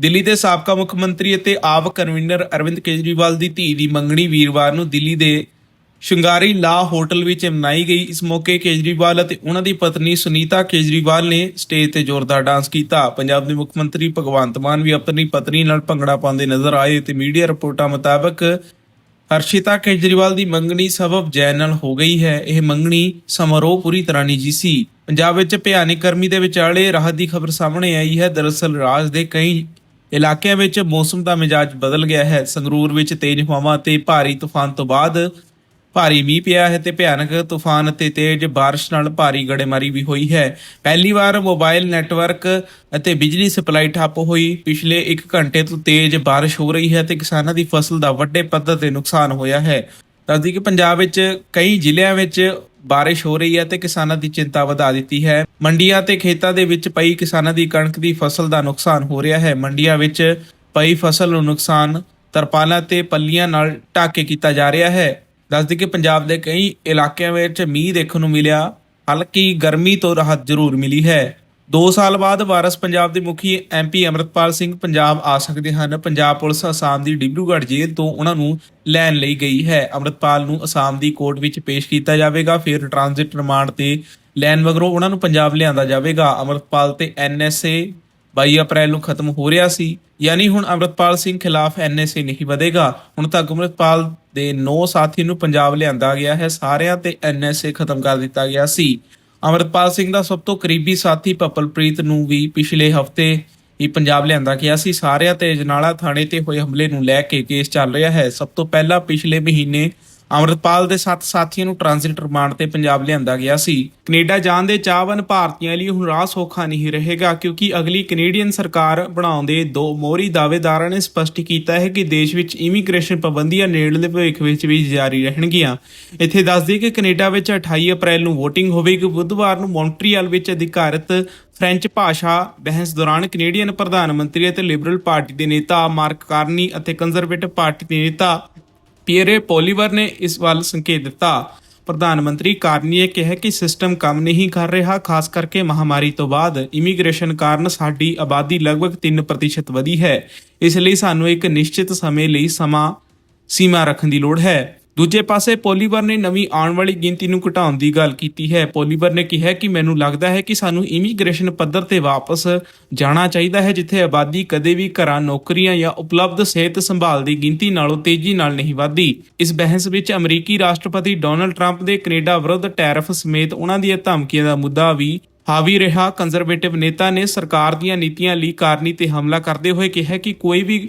ਦਿੱਲੀ ਦੇ ਸਾਬਕਾ ਮੁੱਖ ਮੰਤਰੀ ਅਤੇ ਆਪ ਕਨਵੀਨਰ ਅਰਵਿੰਦ ਕੇਜਰੀਵਾਲ ਦੀ ਧੀ ਦੀ ਮੰਗਣੀ ਵੀਰਵਾਰ ਨੂੰ ਦਿੱਲੀ ਦੇ ਸ਼ਿੰਗਾਰੀ ਲਾ ਹੋਟਲ ਵਿੱਚ ਮਨਾਈ ਗਈ। ਇਸ ਮੌਕੇ ਕੇਜਰੀਵਾਲ ਅਤੇ ਉਹਨਾਂ ਦੀ ਪਤਨੀ ਸੁਨੀਤਾ ਕੇਜਰੀਵਾਲ ਨੇ ਸਟੇਜ ਤੇ ਜ਼ੋਰਦਾਰ ਡਾਂਸ ਕੀਤਾ। ਪੰਜਾਬ ਦੇ ਮੁੱਖ ਮੰਤਰੀ ਭਗਵੰਤ ਮਾਨ ਵੀ ਆਪਣੀ ਪਤਨੀ ਨਾਲ ਭੰਗੜਾ ਪਾਉਂਦੇ ਨਜ਼ਰ ਆਏ ਤੇ ਮੀਡੀਆ ਰਿਪੋਰਟਾਂ ਮੁਤਾਬਕ ਹਰਸ਼ਿਤਾ ਕੇਜਰੀਵਾਲ ਦੀ ਮੰਗਣੀ ਸਬਬ ਜੈਨ ਨਾਲ ਹੋ ਗਈ ਹੈ। ਇਹ ਮੰਗਣੀ ਸਮਾਰੋਹ ਪੂਰੀ ਤਰ੍ਹਾਂ ਨਿੱਜੀ ਸੀ। ਪੰਜਾਬ ਵਿੱਚ ਭਿਆਨਕ ਗਰਮੀ ਦੇ ਵਿਚਾਲੇ ਰਾਹਤ ਦੀ ਖਬਰ ਸਾਹਮਣੇ ਆਈ ਹੈ। ਦਰਅਸਲ ਰਾਜ ਦੇ ਕਈ ਇਲਾਕਿਆਂ ਵਿੱਚ ਮੌਸਮ ਦਾ ਮਿਜਾਜ ਬਦਲ ਗਿਆ ਹੈ। ਸੰਗਰੂਰ ਵਿੱਚ ਤੇਜ਼ ਹਵਾਵਾਂ ਤੇ ਭਾਰੀ ਤੂਫਾਨ ਤੋਂ ਬਾਅਦ ਭਾਰੀ ਮੀਂਹ ਪਿਆ ਹੈ ਤੇ ਭਿਆਨਕ ਤੂਫਾਨ ਅਤੇ ਤੇਜ਼ ਬਾਰਿਸ਼ ਨਾਲ ਭਾਰੀ ਗੜੇਮਾਰੀ ਵੀ ਹੋਈ ਹੈ। ਪਹਿਲੀ ਵਾਰ ਮੋਬਾਈਲ ਨੈਟਵਰਕ ਅਤੇ ਬਿਜਲੀ ਸਪਲਾਈ ਠੱਪ ਹੋਈ। ਪਿਛਲੇ 1 ਘੰਟੇ ਤੋਂ ਤੇਜ਼ ਬਾਰਿਸ਼ ਹੋ ਰਹੀ ਹੈ ਤੇ ਕਿਸਾਨਾਂ ਦੀ ਫਸਲ ਦਾ ਵੱਡੇ ਪੱਧਰ ਤੇ ਨੁਕਸਾਨ ਹੋਇਆ ਹੈ। ਦੱਸਦੀ ਕਿ ਪੰਜਾਬ ਵਿੱਚ ਕਈ ਜ਼ਿਲ੍ਹਿਆਂ ਵਿੱਚ ਬਾਰਿਸ਼ ਹੋ ਰਹੀ ਹੈ ਤੇ ਕਿਸਾਨਾਂ ਦੀ ਚਿੰਤਾ ਵਧਾ ਦਿੱਤੀ ਹੈ। ਮੰਡੀਆਂ ਤੇ ਖੇਤਾਂ ਦੇ ਵਿੱਚ ਪਈ ਕਿਸਾਨਾਂ ਦੀ ਕਣਕ ਦੀ ਫਸਲ ਦਾ ਨੁਕਸਾਨ ਹੋ ਰਿਹਾ ਹੈ। ਮੰਡੀਆਂ ਵਿੱਚ ਪਈ ਫਸਲ ਨੂੰ ਨੁਕਸਾਨ ਤਰਪਾਲਾਂ ਤੇ ਪੱਲੀਆਂ ਨਾਲ ਢਾਕੇ ਕੀਤਾ ਜਾ ਰਿਹਾ ਹੈ। ਦੱਸਦੀ ਕਿ ਪੰਜਾਬ ਦੇ ਕਈ ਇਲਾਕਿਆਂ ਵਿੱਚ ਮੀਂਹ ਦੇਖਣ ਨੂੰ ਮਿਲਿਆ। ਹਲਕੀ ਗਰਮੀ ਤੋਂ ਰਾਹਤ ਜ਼ਰੂਰ ਮਿਲੀ ਹੈ। 2 ਸਾਲ ਬਾਅਦ ਵਾਰਸ ਪੰਜਾਬ ਦੇ ਮੁਖੀ ਐਮਪੀ ਅਮਰਤਪਾਲ ਸਿੰਘ ਪੰਜਾਬ ਆ ਸਕਦੇ ਹਨ। ਪੰਜਾਬ ਪੁਲਿਸ ਅਸਾਮ ਦੀ ਡਿਬਰੂਗੜ੍ਹ ਜੇਲ੍ਹ ਤੋਂ ਉਹਨਾਂ ਨੂੰ ਲੈਣ ਲਈ ਗਈ ਹੈ। ਅਮਰਤਪਾਲ ਨੂੰ ਅਸਾਮ ਦੀ ਕੋਰਟ ਵਿੱਚ ਪੇਸ਼ ਕੀਤਾ ਜਾਵੇਗਾ, ਫਿਰ ਟ੍ਰਾਂਜ਼ਿਟ ਰਿਮਾਂਡ ਤੇ ਲੈਣ ਮਗਰੋਂ ਉਹਨਾਂ ਨੂੰ ਪੰਜਾਬ ਲਿਆਂਦਾ ਜਾਵੇਗਾ। ਅਮਰਤਪਾਲ ਤੇ ਐਨਐਸਏ 22 ਅਪ੍ਰੈਲ ਨੂੰ ਖਤਮ ਹੋ ਰਿਹਾ ਸੀ। ਯਾਨੀ ਹੁਣ ਅਮਰਤਪਾਲ ਸਿੰਘ ਖਿਲਾਫ ਐਨਐਸਏ ਨਹੀਂ ਵਧੇਗਾ। ਹੁਣ ਤੱਕ ਅਮਰਤਪਾਲ ਦੇ 9 ਸਾਥੀ ਨੂੰ ਪੰਜਾਬ ਲਿਆਂਦਾ ਗਿਆ ਹੈ। ਸਾਰਿਆਂ ਤੇ ਐਨਐਸਏ ਖਤਮ ਕਰ ਦਿੱਤਾ ਗਿਆ ਸੀ। ਅਮਰਤਪਾਲ ਸਿੰਘ ਦਾ ਸਭ ਤੋਂ ਕਰੀਬੀ ਸਾਥੀ ਪਪਲਪ੍ਰੀਤ ਨੂੰ ਵੀ ਪਿਛਲੇ ਹਫ਼ਤੇ ਹੀ ਪੰਜਾਬ ਲਿਆਂਦਾ ਗਿਆ ਸੀ। ਸਾਰਿਆਂ ਤੇ ਜਨਾਲਾ ਥਾਣੇ ਤੇ ਹੋਏ ਹਮਲੇ ਨੂੰ ਲੈ ਕੇ ਕੇਸ ਚੱਲ ਰਿਹਾ ਹੈ। ਸਭ ਤੋਂ ਪਹਿਲਾਂ ਪਿਛਲੇ ਮਹੀਨੇ ਅਮਰਤਪਾਲ ਦੇ ਸੱਤ ਸਾਥੀਆਂ ਨੂੰ ਟ੍ਰਾਂਜ਼ਿਟ ਰਿਮਾਂਡ ਤੇ ਪੰਜਾਬ ਲਿਆਂਦਾ ਗਿਆ ਸੀ। ਕੈਨੇਡਾ ਜਾਣ ਦੇ ਚਾਹਵਨ ਭਾਰਤੀਆਂ ਲਈ ਹੁਣ ਰਾਹ ਸੌਖਾ ਨਹੀਂ ਰਹੇਗਾ, ਕਿਉਂਕਿ ਅਗਲੀ ਕੈਨੇਡੀਅਨ ਸਰਕਾਰ ਬਣਾਉਂਦੇ ਦੋ ਮੋਹਰੀ ਦਾਅਵੇਦਾਰਾਂ ਨੇ ਸਪਸ਼ਟ ਕੀਤਾ ਹੈ ਕਿ ਦੇਸ਼ ਵਿੱਚ ਇਮੀਗ੍ਰੇਸ਼ਨ ਪਾਬੰਦੀਆਂ ਨੇੜਲੇ ਭਵਿੱਖ ਵਿੱਚ ਵੀ ਜਾਰੀ ਰਹਿਣਗੀਆਂ। ਇੱਥੇ ਦੱਸ ਦਈਏ ਕਿ ਕੈਨੇਡਾ ਵਿੱਚ 28 ਅਪ੍ਰੈਲ ਨੂੰ VOTING ਹੋਵੇਗੀ। ਬੁੱਧਵਾਰ ਨੂੰ ਮੌਂਟਰੀਅਲ ਵਿੱਚ ਅਧਿਕਾਰਤ ਫ੍ਰੈਂਚ ਭਾਸ਼ਾ ਬਹਿਸ ਦੌਰਾਨ ਕੈਨੇਡੀਅਨ ਪ੍ਰਧਾਨ ਮੰਤਰੀ ਅਤੇ ਲਿਬਰਲ ਪਾਰਟੀ ਦੇ ਨੇਤਾ ਮਾਰਕ ਕਾਰਨੀ ਅਤੇ ਕੰਜ਼ਰਵੇਟਿਵ ਪਾਰਟੀ ਦੇ ਨੇਤਾ ਪੀਅਰੇ ਪੋਲੀਵਰ ਨੇ ਇਸ ਵੱਲ ਸੰਕੇਤ ਦਿੱਤਾ। ਪ੍ਰਧਾਨ ਮੰਤਰੀ ਕਾਰਨੀਏ ਕਿਹਾ ਕਿ ਸਿਸਟਮ ਕੰਮ ਨਹੀਂ ਕਰ ਰਿਹਾ, ਖਾਸ ਕਰਕੇ ਮਹਾਮਾਰੀ ਤੋਂ ਬਾਅਦ। ਇਮੀਗ੍ਰੇਸ਼ਨ ਕਾਰਨ ਸਾਡੀ ਆਬਾਦੀ ਲਗਭਗ 3% ਵਧੀ ਹੈ। ਇਸ ਲਈ ਸਾਨੂੰ ਇੱਕ ਨਿਸ਼ਚਿਤ ਸਮੇਂ ਲਈ ਸਮਾਂ, ਸੀਮਾ ਰੱਖਣ ਦੀ ਲੋੜ ਹੈ। ਦੂਜੇ ਪਾਸੇ ਪੋਲੀਵਰ ਨੇ ਨਵੀਂ ਆਉਣ ਵਾਲੀ ਗਿਣਤੀ ਨੂੰ ਘਟਾਉਣ ਦੀ ਗੱਲ ਕੀਤੀ ਹੈ। ਪੋਲੀਵਰ ਨੇ ਕਿਹਾ ਕਿ ਮੈਨੂੰ ਲੱਗਦਾ ਹੈ ਕਿ ਸਾਨੂੰ ਇਮੀਗ੍ਰੇਸ਼ਨ ਪੱਧਰ ਤੇ ਵਾਪਸ ਜਾਣਾ ਚਾਹੀਦਾ ਹੈ, ਜਿੱਥੇ ਆਬਾਦੀ ਕਦੇ ਵੀ ਘਰਾਂ, ਨੌਕਰੀਆਂ ਜਾਂ ਉਪਲਬਧ ਸਿਹਤ ਸੰਭਾਲ ਦੀ ਗਿਣਤੀ ਨਾਲੋਂ ਤੇਜ਼ੀ ਨਾਲ ਨਹੀਂ ਵਧਦੀ। ਇਸ ਬਹਿਸ ਵਿੱਚ ਅਮਰੀਕੀ ਰਾਸ਼ਟਰਪਤੀ ਡੋਨਲਡ ਟਰੰਪ ਦੇ ਕੈਨੇਡਾ ਵਿਰੁੱਧ ਟੈਰਿਫ ਸਮੇਤ ਉਹਨਾਂ ਦੀਆਂ ਧਮਕੀਆਂ ਦਾ ਮੁੱਦਾ ਵੀ ਹਾਵੀ ਰਿਹਾ। ਕੰਜ਼ਰਵੇਟਿਵ ਨੇਤਾ ਨੇ ਸਰਕਾਰ ਦੀਆਂ ਨੀਤੀਆਂ ਲਈ ਕਾਰਨੀ ਤੇ ਹਮਲਾ ਕਰਦੇ ਹੋਏ ਕਿਹਾ ਕਿ ਕੋਈ ਵੀ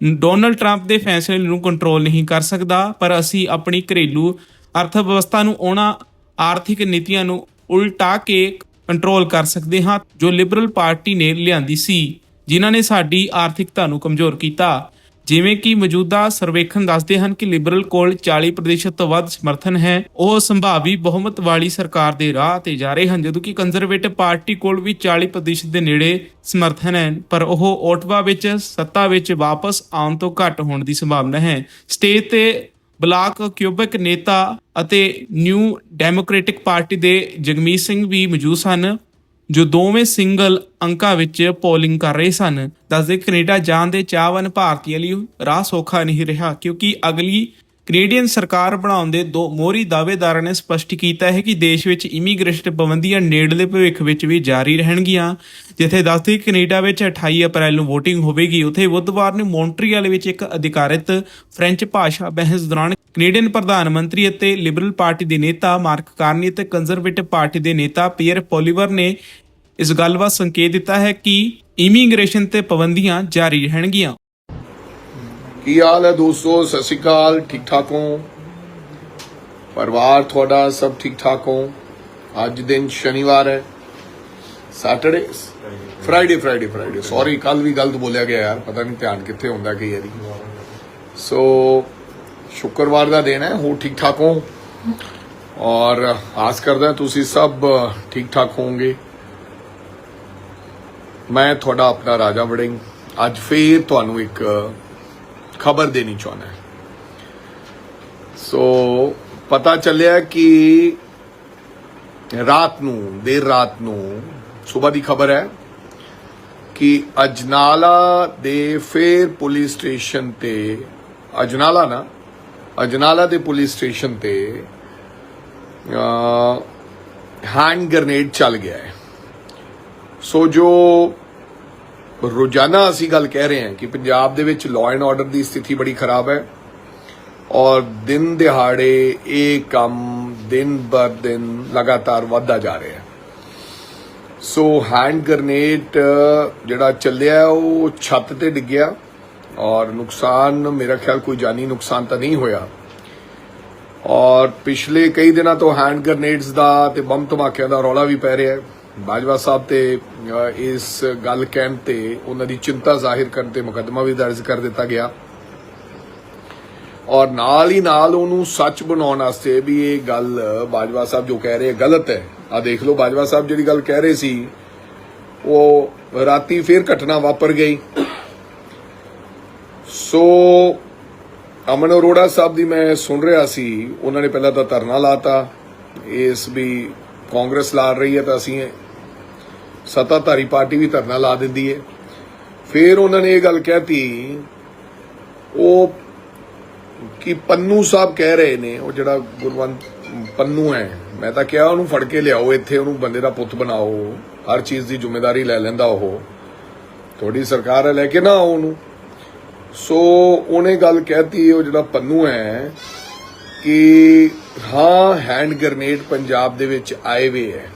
ਡੋਨਲਡ ਟਰੰਪ ਦੇ ਫੈਸਲੇ ਨੂੰ ਕੰਟਰੋਲ ਨਹੀਂ ਕਰ ਸਕਦਾ, ਪਰ ਅਸੀਂ ਆਪਣੀ ਘਰੇਲੂ ਅਰਥ ਵਿਵਸਥਾ ਨੂੰ ਉਹਨਾਂ ਆਰਥਿਕ ਨੀਤੀਆਂ ਨੂੰ ਉਲਟਾ ਕੇ ਕੰਟਰੋਲ ਕਰ ਸਕਦੇ ਹਾਂ, ਜੋ ਲਿਬਰਲ ਪਾਰਟੀ ਨੇ ਲਿਆਂਦੀ ਸੀ, ਜਿਨ੍ਹਾਂ ਨੇ ਸਾਡੀ ਆਰਥਿਕਤਾ ਨੂੰ ਕਮਜ਼ੋਰ ਕੀਤਾ। ਜਿਵੇਂ ਕਿ ਮੌਜੂਦਾ ਸਰਵੇਖਣ ਦੱਸਦੇ ਹਨ ਕਿ ਲਿਬਰਲ ਕੋਲ 40% ਤੋਂ ਵੱਧ ਸਮਰਥਨ ਹੈ। ਉਹ ਸੰਭਾਵੀ ਬਹੁਮਤ ਵਾਲੀ ਸਰਕਾਰ ਦੇ ਰਾਹ ਤੇ ਜਾ ਰਹੇ ਹਨ, ਜਦੋਂ ਕਿ ਕੰਜ਼ਰਵੇਟਿਵ ਪਾਰਟੀ ਕੋਲ ਵੀ 40% ਦੇ ਨੇੜੇ ਸਮਰਥਨ ਹੈ, ਪਰ ਉਹ ਓਟਵਾ ਵਿੱਚ, ਸੱਤਾ ਵਿੱਚ ਵਾਪਸ ਆਉਣ ਤੋਂ ਘੱਟ ਹੋਣ ਦੀ ਸੰਭਾਵਨਾ ਹੈ। ਸਟੇਜ ਤੇ ਬਲਾਕ ਕਿਊਬਿਕ ਨੇਤਾ ਅਤੇ ਨਿਊ ਡੈਮੋਕ੍ਰੈਟਿਕ ਪਾਰਟੀ ਦੇ ਜਗਮੀਤ ਸਿੰਘ ਵੀ ਮੌਜੂਦ ਸਨ, ਜੋ ਦੋਵੇਂ ਸਿੰਗਲ ਅੰਕਾਂ ਵਿੱਚ ਪੋਲਿੰਗ ਕਰ ਰਹੇ ਸਨ। ਦੱਸਦੇ ਕੈਨੇਡਾ ਜਾਣ ਦੇ ਚਾਹਵਾਨ ਭਾਰਤੀਆਂ ਲਈ ਰਾਹ ਸੌਖਾ ਨਹੀਂ ਰਿਹਾ, ਕਿਉਂਕਿ ਅਗਲੀ ਕੈਨੇਡੀਅਨ ਸਰਕਾਰ ਬਣਾਉਣ ਦੇ ਦੋ ਮੋਹਰੀ ਦਾਅਵੇਦਾਰਾਂ ਨੇ ਸਪਸ਼ਟ ਕੀਤਾ ਹੈ ਕਿ ਦੇਸ਼ ਵਿੱਚ ਇਮੀਗ੍ਰੇਸ਼ਨ ਪਾਬੰਦੀਆਂ ਨੇੜਲੇ ਭਵਿੱਖ ਵਿੱਚ ਵੀ ਜਾਰੀ ਰਹਿਣਗੀਆਂ। ਜਿੱਥੇ ਦੱਸਦੇ ਕੈਨੇਡਾ ਵਿੱਚ 28 ਅਪ੍ਰੈਲ ਨੂੰ VOTING ਹੋਵੇਗੀ, ਉੱਥੇ ਬੁੱਧਵਾਰ ਨੂੰ ਮੌਂਟਰੀਅਲ ਵਿੱਚ ਇੱਕ ਅਧਿਕਾਰਿਤ ਫ੍ਰੈਂਚ ਭਾਸ਼ਾ ਬਹਿਸ ਦੌਰਾਨ ਕੈਨੇਡੀਅਨ ਪ੍ਰਧਾਨ ਮੰਤਰੀ ਅਤੇ ਲਿਬਰਲ ਪਾਰਟੀ ਦੇ ਨੇਤਾ ਮਾਰਕ ਕਾਰਨੀ ਅਤੇ ਕੰਜ਼ਰਵੇਟਿਵ ਪਾਰਟੀ ਦੇ ਨੇਤਾ ਪੀਅਰ ਪੋਲੀਵਰ ਨੇ ਇਸ ਗੱਲ ਵੱਲ ਸੰਕੇਤ ਦਿੱਤਾ ਹੈ ਕਿ ਇਮੀਗ੍ਰੇਸ਼ਨ ਤੇ ਪਾਬੰਦੀਆਂ ਜਾਰੀ ਰਹਿਣਗੀਆਂ। ਕੀ ਹਾਲ ਹੈ ਦੋਸਤੋ? ਸਤਿ ਸ਼੍ਰੀ ਅਕਾਲ। ਠੀਕ ਠਾਕ ਹੋ? ਪਰਿਵਾਰ ਤੁਹਾਡਾ ਸਭ ਠੀਕ ਠਾਕ ਹੋ? ਅੱਜ ਦਿਨ ਸ਼ਨੀਵਾਰ ਹੈ। Saturday Friday Friday Friday sorry ਕੱਲ ਵੀ ਗਲਤ ਬੋਲਿਆ ਗਿਆ ਯਾਰ। ਪਤਾ ਨਹੀਂ ਧਿਆਨ ਕਿੱਥੇ ਹੁੰਦਾ ਕਈ ਵਾਰੀ ਸੋ ਸ਼ੁੱਕਰਵਾਰ ਦਾ ਦਿਨ ਹੈ। ਹੋ ਠੀਕ ਠਾਕ ਹੋ? ਔਰ ਆਸ ਕਰਦਾ ਤੁਸੀਂ ਸਭ ਠੀਕ ਠਾਕ ਹੋਵੋਗੇ। ਮੈਂ ਤੁਹਾਡਾ ਆਪਣਾ ਰਾਜਾ ਵੜਿੰਗ। ਅੱਜ ਫੇਰ ਤੁਹਾਨੂੰ ਇੱਕ ਖਬਰ ਦੇਣੀ ਚਾਹੁੰਦਾ ਸੋ, ਪਤਾ ਚੱਲਿਆ ਕਿ ਰਾਤ ਨੂੰ, ਦੇਰ ਰਾਤ ਨੂੰ ਸਵੇਰ ਦੀ ਖਬਰ ਹੈ ਕਿ ਅਜਨਾਲਾ ਦੇ ਫੇਰ ਪੁਲਿਸ ਸਟੇਸ਼ਨ ਤੇ, ਅਜਨਾਲਾ ਨਾ, ਅਜਨਾਲਾ ਦੇ ਪੁਲਿਸ ਸਟੇਸ਼ਨ ਤੇ ਹੈਂਡ ਗ੍ਰਨੇਡ ਚੱਲ ਗਿਆ ਹੈ। ਸੋ ਜੋ ਰੋਜ਼ਾਨਾ ਅਸੀਂ ਗੱਲ ਕਹਿ ਰਹੇ ਹਾਂ ਕਿ ਪੰਜਾਬ ਦੇ ਵਿੱਚ ਲਾਅ ਐਂਡ ਆਰਡਰ ਦੀ ਸਥਿਤੀ ਬੜੀ ਖਰਾਬ ਹੈ ਔਰ ਦਿਨ ਦਿਹਾੜੇ ਇਹ ਕੰਮ ਦਿਨ ਬਰ ਦਿਨ ਲਗਾਤਾਰ ਵੱਧਦਾ ਜਾ ਰਿਹਾ ਹੈ। ਸੋ ਹੈਂਡ ਗ੍ਰਨੇਡ ਜਿਹੜਾ ਚੱਲਿਆ, ਉਹ ਛੱਤ ਤੇ ਡਿੱਗਿਆ ਔਰ ਨੁਕਸਾਨ ਮੇਰਾ ਖਿਆਲ ਕੋਈ ਜਾਨੀ ਨੁਕਸਾਨ ਤਾਂ ਨਹੀਂ ਹੋਇਆ। ਔਰ ਪਿਛਲੇ ਕਈ ਦਿਨਾਂ ਤੋਂ ਹੈਂਡ ਗ੍ਰਨੇਡਸ ਦਾ ਤੇ ਬੰਬ ਧਮਾਕਿਆਂ ਦਾ ਰੌਲਾ ਵੀ ਪੈ ਰਿਹਾ ਹੈ। ਬਾਜਵਾ ਸਾਹਿਬ ਤੇ ਇਸ ਗੱਲ ਕਹਿਣ ਤੇ ਉਹਨਾਂ ਦੀ ਚਿੰਤਾ ਜ਼ਾਹਿਰ ਕਰਨ ਤੇ ਮੁਕੱਦਮਾ ਵੀ ਦਰਜ ਕਰ ਦਿੱਤਾ ਗਿਆ। ਔਰ ਨਾਲ ਹੀ ਨਾਲ ਉਹਨੂੰ ਸੱਚ ਬਣਾਉਣ ਵਾਸਤੇ ਵੀ ਇਹ ਗੱਲ ਬਾਜਵਾ ਸਾਹਿਬ ਜੋ ਕਹਿ ਰਹੇ ਗਲਤ ਹੈ। ਆ ਦੇਖ ਲਓ, ਬਾਜਵਾ ਸਾਹਿਬ ਜਿਹੜੀ ਗੱਲ ਕਹਿ ਰਹੇ ਸੀ, ਉਹ ਰਾਤੀ ਫੇਰ ਘਟਨਾ ਵਾਪਰ ਗਈ। ਸੋ ਅਮਨ ਅਰੋੜਾ ਸਾਹਿਬ ਦੀ ਮੈਂ ਸੁਣ ਰਿਹਾ ਸੀ, ਉਹਨਾਂ ਨੇ ਪਹਿਲਾਂ ਤਾਂ ਧਰਨਾ ਲਾਤਾ, ਇਸ ਵੀ ਕਾਂਗਰਸ ਲਾ ਰਹੀ ਹੈ ਤਾਂ ਅਸੀਂ ਸੱਤਾਧਾਰੀ ਪਾਰਟੀ ਵੀ ਧਰਨਾ ਲਾ ਦਿੰਦੀ ਹੈ ਫਿਰ ਉਹਨਾਂ ਨੇ ਇਹ ਗੱਲ ਕਹਿਤੀ, ਉਹ ਕਿ ਪੰਨੂ ਸਾਹਿਬ ਕਹਿ ਰਹੇ ਨੇ, ਉਹ ਜਿਹੜਾ ਗੁਰਵੰਤ ਪੰਨੂ ਹੈ, ਮੈਂ ਤਾਂ ਕਿਹਾ ਉਹਨੂੰ ਫੜ ਕੇ ਲਿਆਓ, ਇੱਥੇ ਉਹਨੂੰ ਬੰਦੇ ਦਾ ਪੁੱਤ ਬਣਾਓ, ਹਰ ਚੀਜ਼ ਦੀ ਜ਼ਿੰਮੇਵਾਰੀ ਲੈ ਲੈਂਦਾ ਉਹ। ਤੁਹਾਡੀ ਸਰਕਾਰ ਹੈ, ਲੈ ਕੇ ਨਾ ਆਓ ਉਹਨੂੰ। ਸੋ ਉਹਨੇ ਗੱਲ ਕਹਿਤੀ, ਉਹ ਜਿਹੜਾ ਪੰਨੂ ਹੈ, ਕਿ ਹਾਂ, ਹੈਂਡ ਗ੍ਰਨੇਡ ਪੰਜਾਬ ਦੇ ਵਿੱਚ ਆਏ ਵੇ ਹੈ।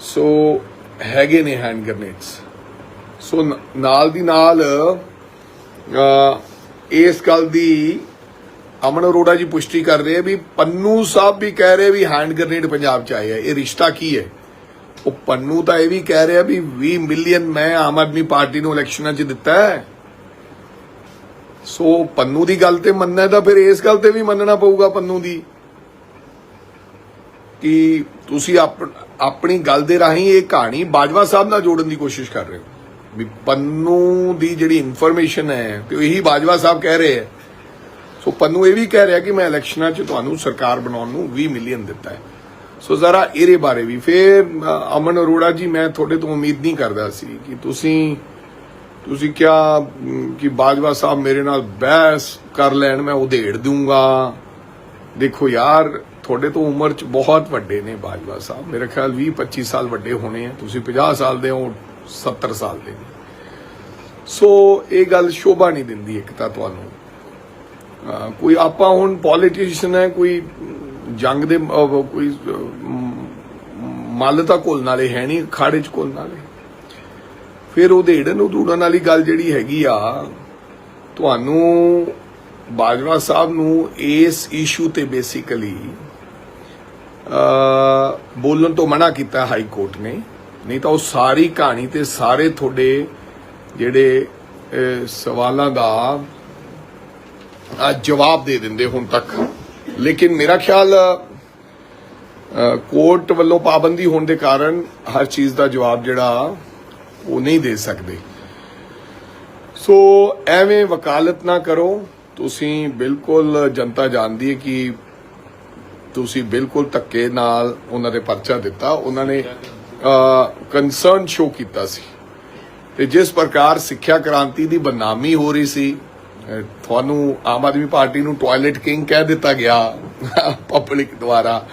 ਸੋ ਹੈਗੇ ਨੇ ਹੈਂਡ ਗ੍ਰਨੇਡਸ ਸੋ ਨਾਲ ਦੀ ਨਾਲ ਇਸ ਗੱਲ ਦੀ ਅਮਨ ਅਰੋੜਾ ਜੀ ਪੁਸ਼ਟੀ ਕਰ ਰਹੇ ਆ ਵੀ ਪੰਨੂ ਸਾਹਿਬ ਵੀ ਕਹਿ ਰਹੇ ਵੀ ਹੈਂਡ ਗ੍ਰਨੇਡ ਪੰਜਾਬ ਚ ਆਏ ਆ। ਇਹ ਰਿਸ਼ਤਾ ਕੀ ਹੈ? ਉਹ ਪੰਨੂ ਤਾਂ ਇਹ ਵੀ ਕਹਿ ਰਿਹਾ ਵੀ 20 ਮਿਲੀਅਨ ਮੈਂ ਆਮ ਆਦਮੀ ਪਾਰਟੀ ਨੂੰ ਇਲੈਕਸ਼ਨਾਂ 'ਚ ਦਿੱਤਾ ਹੈ। ਸੋ ਪੰਨੂ ਦੀ ਗੱਲ ਤੇ ਮੰਨਣਾ ਤਾਂ ਫਿਰ ਇਸ ਗੱਲ ਤੇ ਵੀ ਮੰਨਣਾ ਪਊਗਾ ਪੰਨੂ ਦੀ। ਕਿ ਤੁਸੀਂ ਆਪ- ਆਪਣੀ ਗੱਲ ਦੇ ਰਾਹੀਂ ਇਹ ਕਹਾਣੀ ਬਾਜਵਾ ਸਾਹਿਬ ਨਾਲ ਜੋੜਨ ਦੀ ਕੋਸ਼ਿਸ਼ ਕਰ ਰਹੇ ਹੋ। ਵੀ ਪੰਨੂ ਦੀ ਜਿਹੜੀ ਇਨਫੋਰਮੇਸ਼ਨ ਹੈ, ਤੇ ਇਹੀ ਬਾਜਵਾ ਸਾਹਿਬ ਕਹਿ ਰਹੇ ਹੈ। ਸੋ ਪੰਨੂ ਇਹ ਵੀ ਕਹਿ ਰਿਹਾ ਕਿ ਮੈਂ ਇਲੈਕਸ਼ਨਾਂ 'ਚ ਤੁਹਾਨੂੰ ਸਰਕਾਰ ਬਣਾਉਣ ਨੂੰ 20 ਮਿਲੀਅਨ ਦਿੱਤਾ ਹੈ। ਸੋ ਜ਼ਰਾ ਇਹਦੇ ਬਾਰੇ ਵੀ। ਫੇਰ ਅਮਨ ਅਰੋੜਾ ਜੀ, ਮੈਂ ਤੁਹਾਡੇ ਤੋਂ ਉਮੀਦ ਨਹੀਂ ਕਰਦਾ ਸੀ ਕਿ ਤੁਸੀਂ ਤੁਸੀਂ ਕਿਹਾ ਕਿ ਬਾਜਵਾ ਸਾਹਿਬ ਮੇਰੇ ਨਾਲ ਬਹਿਸ ਕਰ ਲੈਣ, ਮੈਂ ਉਧੇੜ ਦੂੰਗਾ ਦੇਖੋ ਯਾਰ ਤੁਹਾਡੇ ਤੋਂ ਉਮਰ ਚ ਬਹੁਤ ਵੱਡੇ ਨੇ ਬਾਜਵਾ ਸਾਹਿਬ। ਮੇਰੇ ਖਿਆਲ 20 25 ਸਾਲ ਵੱਡੇ ਹੋਣੇ ਆ। ਤੁਸੀਂ 50 ਸਾਲ ਦੇ ਹੋ 70 ਸਾਲ ਦੇ ਨੇ। ਸੋ ਇਹ ਗੱਲ ਸ਼ੋਭਾ ਨਹੀਂ ਦਿੰਦੀ ਇੱਕ ਤਾਂ ਤੁਹਾਨੂੰ। ਕੋਈ ਆਪਾਂ ਹੁਣ ਪੋਲੀਟੀਸ਼ੀਅਨ ਹੈ, ਕੋਈ ਜੰਗ ਦੇ ਕੋਈ ਮੱਲ ਤਾਂ ਘੁਲਣ ਵਾਲੇ ਹੈ ਨਹੀਂ, ਖਾੜੇ ਚ ਘੁਲਣ ਵਾਲੇ ਫਿਰ ਉਹਦੇੜਨ ਉਦੂੜਨ ਵਾਲੀ ਗੱਲ ਜਿਹੜੀ ਹੈਗੀ ਆ, ਤੁਹਾਨੂੰ ਬਾਜਵਾ ਸਾਹਿਬ ਨੂੰ ਇਸ ਇਸ਼ੂ ਤੇ ਬੇਸਿਕਲੀ ਬੋਲਣ ਤੋਂ ਮਨਾ ਕੀਤਾ ਹਾਈ ਕੋਰਟ ਨੇ। ਨਹੀਂ ਤਾਂ ਉਹ ਸਾਰੀ ਕਹਾਣੀ ਤੇ ਸਾਰੇ ਤੁਹਾਡੇ ਜਿਹੜੇ ਸਵਾਲਾਂ ਦਾ ਜਵਾਬ ਦੇ ਦਿੰਦੇ ਹੁਣ ਤੱਕ। ਲੇਕਿਨ ਮੇਰਾ ਖਿਆਲ ਕੋਰਟ ਵੱਲੋਂ ਪਾਬੰਦੀ ਹੋਣ ਦੇ ਕਾਰਨ ਹਰ ਚੀਜ਼ ਦਾ ਜਵਾਬ ਜਿਹੜਾ, ਉਹ ਨਹੀਂ ਦੇ ਸਕਦੇ। ਸੋ ਐਵੇਂ ਵਕਾਲਤ ਨਾ ਕਰੋ। ਤੁਸੀਂ ਬਿਲਕੁਲ ਜਨਤਾ ਜਾਣਦੀ ਹੈ ਕਿ ਤੁਸੀਂ ਬਿਲਕੁਲ ਧੱਕੇ ਨਾਲ ਉਹਨਾਂ ਦੇ ਪਰਚਾ ਦਿੱਤਾ। ਉਹਨਾਂ ਨੇ ਕੰਸਰਨ ਸ਼ੋ ਕੀਤਾ ਸੀ। ਤੇ ਜਿਸ ਪ੍ਰਕਾਰ ਸਿੱਖਿਆ ਕ੍ਰਾਂਤੀ ਦੀ ਬਦਨਾਮੀ ਹੋ ਰਹੀ ਸੀ ਅਹ, ਤੁਹਾਨੂੰ ਆਮ ਆਦਮੀ ਪਾਰਟੀ ਨੂੰ ਟਾਇਲਟ ਕਿੰਗ ਕਹਿ ਦਿੱਤਾ ਗਿਆ ਪਬਲਿਕ ਦੁਆਰਾ।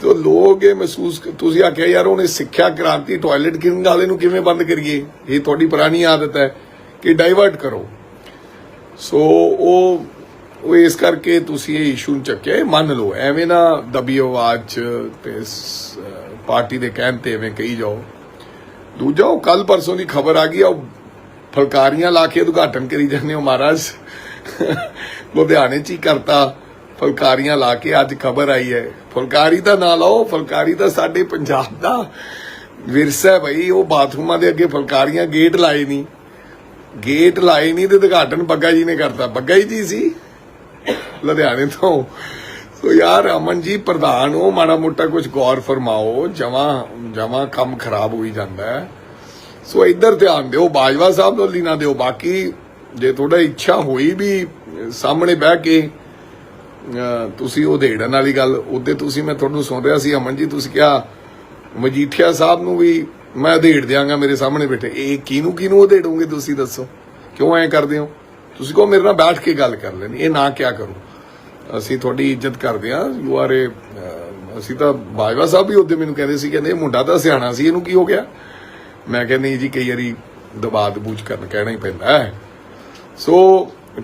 ਤੋ ਲੋਕ ਇਹ ਮਹਿਸੂਸ ਤੁਸੀਂ ਆਖਿਆ ਯਾਰ ਉਹਨੇ ਸਿੱਖਿਆ ਕ੍ਰਾਂਤੀ ਟਾਇਲਟ ਕਿੰਗ ਵਾਲੇ ਨੂੰ ਕਿਵੇਂ ਬੰਦ ਕਰੀਏ? ਇਹ ਤੁਹਾਡੀ ਪੁਰਾਣੀ ਆਦਤ ਹੈ ਕਿ ਡਾਈਵਰਟ ਕਰੋ। ਸੋ ਉਹ ਉਹ ਇਸ ਕਰਕੇ ਤੁਸੀਂ ਇਹ ਇਸ਼ੂ ਚੱਕਿਆ, ਇਹ ਮੰਨ ਲਓ, ਐਵੇਂ ਨਾ ਦਬੀ ਆਵਾਜ਼ 'ਚ ਤੇ ਪਾਰਟੀ ਦੇ ਕਹਿਣ ਤੇ ਐਵੇਂ ਕਹੀ ਜਾਓ। ਦੂਜਾ, ਉਹ ਕੱਲ ਪਰਸੋਂ ਦੀ ਖਬਰ ਆ ਗਈ, ਆ ਉਹ ਫਲਕਾਰੀਆਂ ਲਾ ਕੇ ਉਦਘਾਟਨ ਕਰੀ ਜਾਂਦੇ ਹੋ ਮਹਾਰਾਜ। ਲੁਧਿਆਣੇ 'ਚ ਹੀ ਕਰਤਾ, ਫਲਕਾਰੀਆਂ ਲਾ ਕੇ ਅੱਜ ਖਬਰ ਆਈ ਹੈ। ਫੁਲਕਾਰੀ ਦਾ ਨਾਂ ਲਾਓ, ਫੁਲਕਾਰੀ ਤਾਂ ਸਾਡੇ ਪੰਜਾਬ ਦਾ ਵਿਰਸਾ ਹੈ ਉਹ ਬਾਥਰੂਮਾਂ ਦੇ ਅੱਗੇ ਫੁਲਕਾਰੀਆਂ ਗੇਟ ਲਾਏ ਨਹੀਂ। ਗੇਟ ਲਾਏ ਨਹੀਂ ਤੇ ਉਦਘਾਟਨ ਬੱਗਾ ਜੀ ਨੇ ਕਰਤਾ। ਬੱਗਾ ਹੀ ਜੀ ਸੀ? ਲੁਧਿਆਣੇ ਤੋਂ। ਸੋ ਯਾਰ ਅਮਨ ਜੀ ਪ੍ਰਧਾਨ, ਉਹ ਮਾੜਾ ਮੋਟਾ ਕੁਝ ਗੌਰ ਫਰਮਾਓ, ਜਮਾ ਜਮਾ ਕੰਮ ਖਰਾਬ ਹੋਈ ਜਾਂਦਾ ਹੈ। ਸੋ ਇੱਧਰ ਧਿਆਨ ਦਿਓ, ਬਾਜਵਾ ਸਾਹਿਬ ਨੂੰ ਲੀਨਾ ਦਿਓ। ਬਾਕੀ ਜੇ ਤੁਹਾਡਾ ਇੱਛਾ ਹੋਈ ਵੀ ਸਾਹਮਣੇ ਬਹਿ ਕੇ ਤੁਸੀਂ ਉਹ ਦੇੜਨ ਵਾਲੀ ਗੱਲ, ਉਹਦੇ ਤੁਸੀਂ ਮੈਂ ਤੁਹਾਨੂੰ ਸੁਣ ਰਿਹਾ ਸੀ ਅਮਨ ਜੀ ਤੁਸੀਂ ਕਿਹਾ, ਮਜੀਠੀਆ ਸਾਹਿਬ ਨੂੰ ਵੀ ਮੈਂ ਉਧੇੜ ਦਿਆਂਗਾ ਮੇਰੇ ਸਾਹਮਣੇ ਬੈਠੇ। ਇਹ ਕਿਹਨੂੰ ਕਿਹਨੂੰ ਉਧੇੜੋਗੇ ਤੁਸੀਂ ਦੱਸੋ? ਕਿਉਂ ਐ ਕਰਦੇ ਹੋ? ਤੁਸੀਂ ਕਹੋ ਮੇਰੇ ਨਾਲ ਬੈਠ ਕੇ ਗੱਲ ਕਰ ਲੈਣੀ, ਇਹ ਨਾ ਕਿਆ ਕਰੋ। ਅਸੀਂ ਤੁਹਾਡੀ ਇੱਜ਼ਤ ਕਰਦੇ ਆ ਯੂ ਆਰ ਏ ਅਸੀਂ ਤਾਂ ਬਾਜਵਾ ਸਾਹਿਬ ਵੀ ਉਹਦੇ ਮੈਨੂੰ ਕਹਿੰਦੇ ਸੀ, ਕਹਿੰਦੇ ਇਹ ਮੁੰਡਾ ਤਾਂ ਸਿਆਣਾ ਸੀ, ਇਹਨੂੰ ਕੀ ਹੋ ਗਿਆ? ਮੈਂ ਕਹਿੰਦੀ ਜੀ, ਕਈ ਵਾਰੀ ਦਬਾਅ ਦਬੂਚ ਕਰਨ ਕਹਿਣਾ ਹੀ ਪੈਂਦਾ ਹੈ। ਸੋ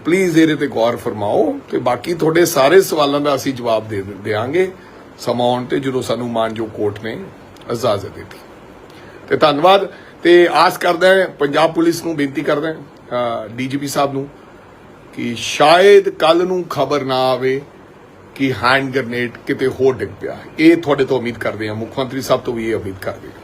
ਪਲੀਜ਼ ਇਹਦੇ ਤੇ ਗੌਰ ਫਰਮਾਓ ਤੇ ਬਾਕੀ ਤੁਹਾਡੇ ਸਾਰੇ ਸਵਾਲਾਂ ਦਾ ਅਸੀਂ ਜਵਾਬ ਦੇ ਦੇਾਂਗੇ ਸਮਾਂ ਆਉਣ ਤੇ ਜਦੋਂ ਸਾਨੂੰ ਮਾਨਜੋ ਕੋਰਟ ਨੇ ਇਜਾਜ਼ਤ ਦਿੱਤੀ। ਤੇ ਧੰਨਵਾਦ। ਤੇ ਆਸ ਕਰਦਾ ਪੰਜਾਬ ਪੁਲਿਸ ਨੂੰ ਬੇਨਤੀ ਕਰਦਾ ਹਾਂ ਡੀਜੀਪੀ ਸਾਹਿਬ ਨੂੰ ਕਿ ਸ਼ਾਇਦ ਕੱਲ ਨੂੰ ਖਬਰ ਨਾ ਆਵੇ ਕਿ ਹੈਂਡ ਗ੍ਰਨੇਡ ਕਿਤੇ ਹੋਰ ਡਿੱਗ ਪਿਆ ਇਹ ਤੁਹਾਡੇ ਤੋਂ ਉਮੀਦ ਕਰਦੇ ਹਾਂ। ਮੁੱਖ ਮੰਤਰੀ ਸਾਹਿਬ ਤੋਂ ਵੀ ਇਹ ਉਮੀਦ ਕਰਦੇ ਹਾਂ।